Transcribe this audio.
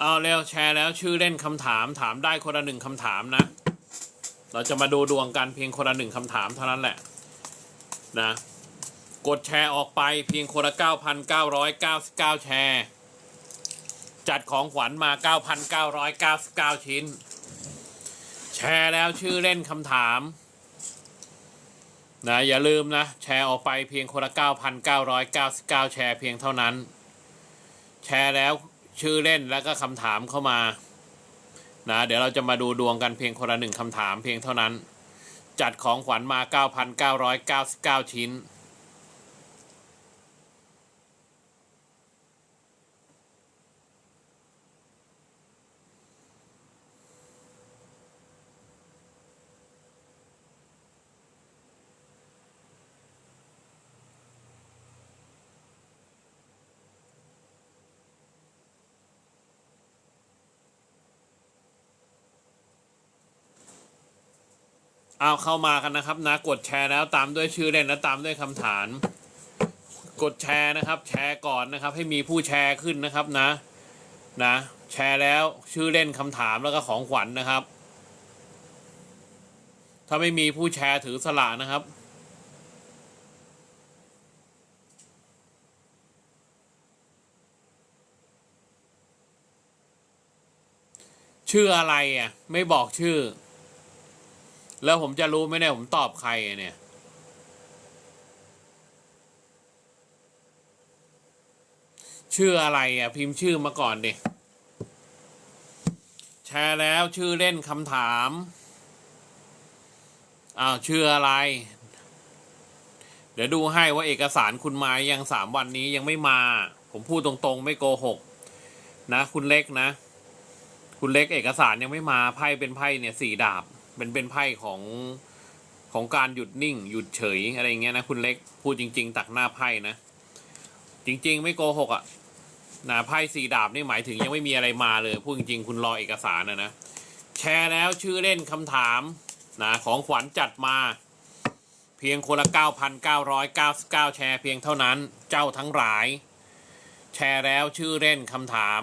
เอาเร็วแชร์แล้วชื่อเล่นคำถามถามได้คนละหนึ่งคำถามนะ เราจะมาดูดวงกันเพียงคนละหนึ่งคำถามเท่านั้นแหละนะกดแชร์ออกไปเพียงคนละ 9,999 แชร์ จัดของขวัญมา 9,999 ชิ้น แชร์แล้วชื่อเล่นคำถามนะอย่าลืมนะ แชร์ออกไปเพียงคนละ 9,999 แชร์เพียงเท่านั้น แชร์แล้ว ชื่อเล่นแล้วก็คำถามเข้ามานะเดี๋ยวเราจะมาดูดวงกันเพียงคนละหนึ่งคำถามเพียงเท่านั้น จัดของขวัญมา 9,999 ชิ้น เอาเข้ามากันนะครับนะกดแชร์แล้วตามด้วยชื่อเล่นและตามด้วยคำถาม กดแชร์นะครับ แชร์ก่อนนะครับ ให้มีผู้แชร์ขึ้นนะครับนะ นะ แชร์แล้วชื่อเล่นคำถามแล้วก็ของขวัญนะครับ ถ้าไม่มีผู้แชร์ถือสละนะครับชื่ออะไรอะ ไม่บอกชื่อ แล้วผมจะรู้ไหมเนี่ย ผมตอบใครเนี่ย ชื่ออะไรอะ พิมพ์ชื่อมาก่อนดิ แชร์แล้วชื่อเล่นคำถามอ้าวชื่ออะไร เดี๋ยวดูให้ว่าเอกสารคุณมายังสามวันนี้ยังไม่มา ผมพูดตรงๆ ไม่โกหก นะ คุณเล็กนะ คุณเล็กเอกสารยังไม่มาไพ่เป็นไพ่เนี่ยสี่ดาบ เป็นเป็นไพ่ของของการหยุดนิ่ง หยุดเฉยอะไรเงี้ยนะคุณเล็กพูดจริง ๆ ตักหน้าไพ่นะ จริง ๆ ไม่โกหกอะ่ะนะไพ่สี่ดาบนี่หมายถึงยังไม่มีอะไรมาเลยพูดจริง ๆ คุณรอเอกสารนะนะแชร์แล้วชื่อเล่นคำถามนะของขวัญจัดมา เพียงคนละ 9,999 แชร์เพียงเท่านั้นเจ้าทั้งหลาย แชร์แล้วชื่อเล่นคำถาม